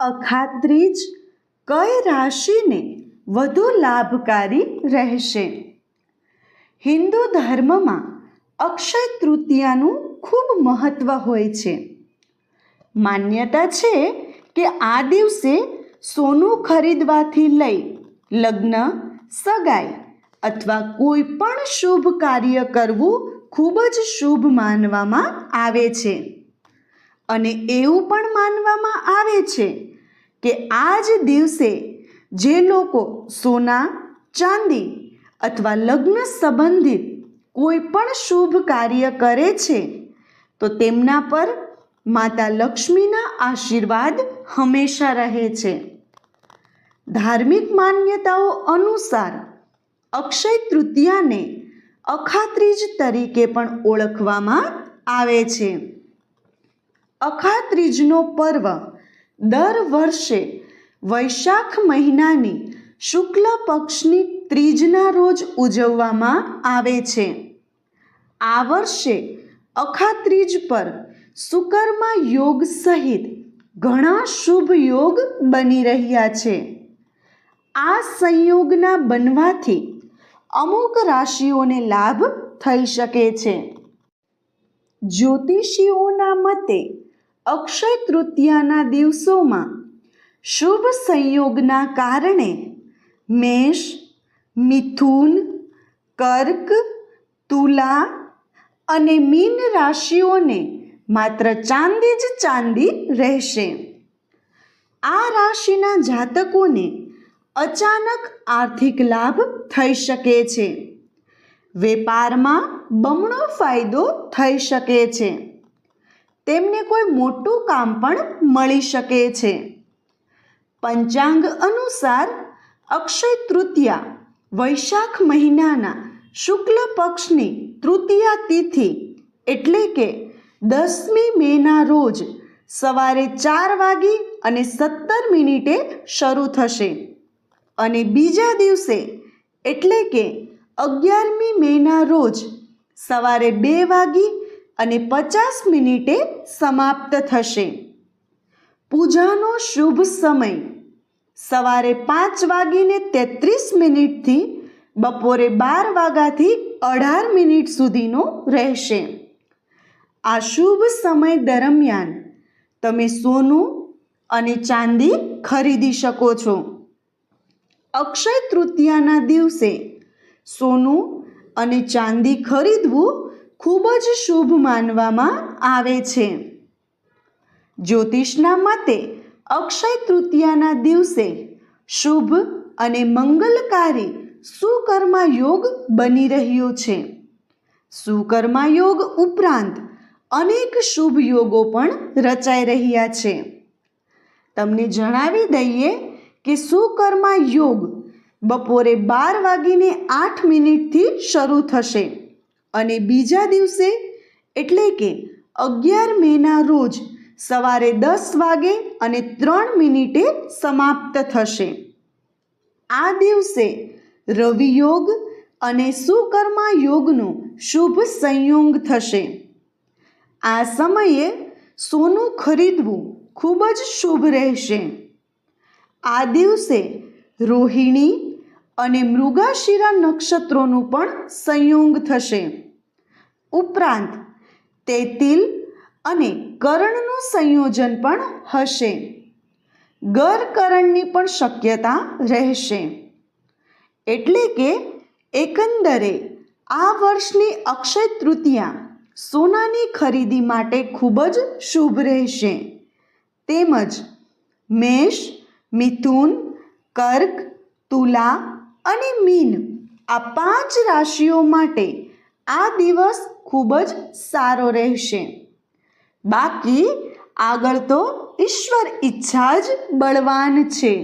અખાત્રીજ કઈ રાશિને વધુ લાભકારી રહેશે? હિન્દુ ધર્મમાં અક્ષય તૃતીયાનું ખૂબ મહત્ત્વ હોય છે. માન્યતા છે કે આ દિવસે સોનું ખરીદવાથી લઈ લગ્ન, સગાઈ અથવા કોઈ પણ શુભ કાર્ય કરવું ખૂબ જ શુભ માનવામાં આવે છે. અને એવું પણ માનવામાં આવે છે કે આ જ દિવસે જે લોકો સોના, ચાંદી અથવા લગ્ન સંબંધિત કોઈ પણ શુભ કાર્ય કરે છે, તો તેમના પર માતા લક્ષ્મીના આશીર્વાદ હંમેશા રહે છે. ધાર્મિક માન્યતાઓ અનુસાર અક્ષય તૃતીયાને અખાત્રીજ તરીકે પણ ઓળખવામાં આવે છે. અખાત્રીજનો પર્વ દર વર્ષે વૈશાખ મહિનાની શુક્લ પક્ષની ત્રીજના રોજ ઉજવવામાં આવે છે. આ વર્ષે અખાત્રીજ પર સુકર્મા યોગ સહિત ઘણા શુભ યોગ બની રહ્યા છે. આ સંયોગના બનવાથી અમુક રાશિઓને લાભ થઈ શકે છે. જ્યોતિષીઓના મતે અક્ષય તૃતીયાના દિવસોમાં શુભ સંયોગના કારણે મેષ, મિથુન, કર્ક, તુલા અને મીન રાશિઓને માત્ર ચાંદી જ ચાંદી રહેશે. આ રાશિના જાતકોને અચાનક આર્થિક લાભ થઈ શકે છે. વેપારમાં બમણો ફાયદો થઈ શકે છે. તેમને કોઈ મોટું કામ પણ મળી શકે છે. પંચાંગ અનુસાર અક્ષય તૃતીયા વૈશાખ મહિનાના શુક્લ પક્ષની તૃતીયા તિથિ એટલે કે દસમી મેના રોજ સવારે ચાર વાગી અને સત્તર મિનિટે શરૂ થશે. અને બીજા દિવસે એટલે કે અગિયારમી મેના રોજ સવારે બે વાગી અને પચાસ મિનિટે સમાપ્ત થશે. પૂજાનો શુભ સમય. સવારે પાંચ વાગીને તેત્રીસ મિનિટથી બપોરે બાર વાગ્યાથી અઢાર મિનિટ સુધીનો રહેશે. આ શુભ સમય દરમિયાન તમે સોનું અને ચાંદી ખરીદી શકો છો. અક્ષય તૃતીયાના દિવસે સોનું અને ચાંદી ખરીદવું ખૂબ જ શુભ માનવામાં આવે છે. જ્યોતિષના મતે અક્ષય તૃતીયાના દિવસે શુભ અને મંગલકારી સુકર્મા યોગ બની રહ્યો છે. સુકર્મા યોગ ઉપરાંત અનેક શુભ યોગો પણ રચાઈ રહ્યા છે. તમને જણાવી દઈએ કે સુકર્મા યોગ બપોરે બાર વાગીને આઠ મિનિટથી શરૂ થશે. અને બીજા દિવસે, એટલે કે અગિયાર મેના રોજ, સવારે દસ વાગે અને ત્રણ મિનિટે સમાપ્ત થશે. આ દિવસે રવિ યોગ અને સુકર્મા યોગનું શુભ સંયોગ થશે. આ સમયે સોનું ખરીદવું ખૂબ જ શુભ રહેશે. આ દિવસે રોહિણી અને મૃગાશિરા નક્ષત્રોનું પણ સંયોગ થશે. ઉપરાંત, તેતિલ અને કરણનું સંયોજન પણ હશે. ગરકરણની પણ શક્યતા રહેશે. એટલે કે, એકંદરે, આ વર્ષની અક્ષય તૃતીયા સોનાની ખરીદી માટે ખૂબ જ શુભ રહેશે. તેમજ, મેષ, મિથુન, કર્ક, તુલા અને મીન આ પાંચ રાશિઓ માટે આ દિવસ ખૂબ જ સારો રહેશે. બાકી આગળ તો ઈશ્વર ઈચ્છા જ બળવાન છે.